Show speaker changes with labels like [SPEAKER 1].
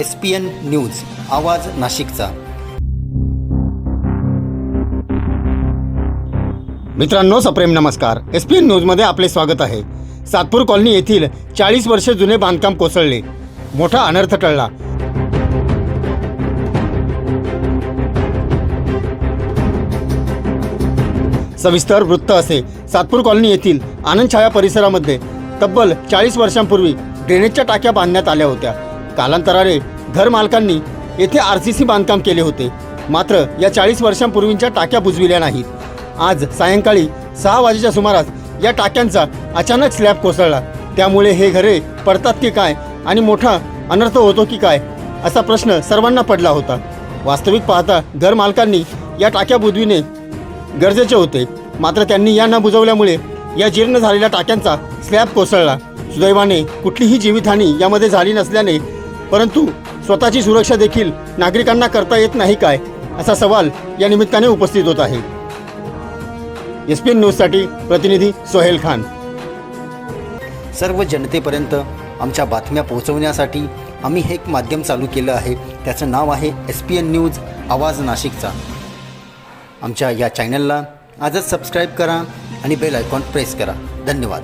[SPEAKER 1] S P N news आवाज नाशिकचा.
[SPEAKER 2] मित्रांनो सप्रेम नमस्कार. एस पी एन न्यूजमध्ये आपले स्वागत आहे. सातपूर कॉलनी येथील चाळीस वर्षे जुने बांधकाम कोसळले. मोठा अनर्थ टळला. सविस्तर वृत्त असे. सातपूर कॉलनी येथील आनंद छाया परिसरामध्ये तब्बल चाळीस वर्षांपूर्वी ड्रेनेजच्या टाक्या बांधण्यात आल्या होत्या. कालांतराने घरमालकांनी येथे आर सी सी बांधकाम केले होते. मात्र या चाळीस वर्षांपूर्वींच्या टाक्या बुजविल्या नाहीत. आज सायंकाळी सहा वाजेच्या सुमारास या टाक्यांचा अचानक स्लॅब कोसळला. त्यामुळे हे घरे पडतात की काय आणि मोठा अनर्थ होतो की काय असा प्रश्न सर्वांना पडला होता. वास्तविक पाहता घरमालकांनी या टाक्या बुजविणे गरजेचे होते. मात्र त्यांनी या न बुजवल्यामुळे या जीर्ण झालेल्या टाक्यांचा स्लॅब कोसळला. सुदैवाने कुठलीही जीवितहानी यामध्ये झाली नसल्याने परंतु स्वतःची सुरक्षा देखील नागरिकांना करता येत नाही काय असा सवाल या निमित्ताने उपस्थित होत आहे. एस पी एन न्यूजसाठी प्रतिनिधी सोहेल खान.
[SPEAKER 1] सर्व जनतेपर्यंत आमच्या बातम्या पोहोचवण्यासाठी आम्ही हे एक माध्यम चालू केलं आहे. त्याचं नाव आहे एस पी एन न्यूज आवाज नाशिकचा. आमच्या या चॅनलला आजच सबस्क्राईब करा आणि बेल आयकॉन प्रेस करा. धन्यवाद.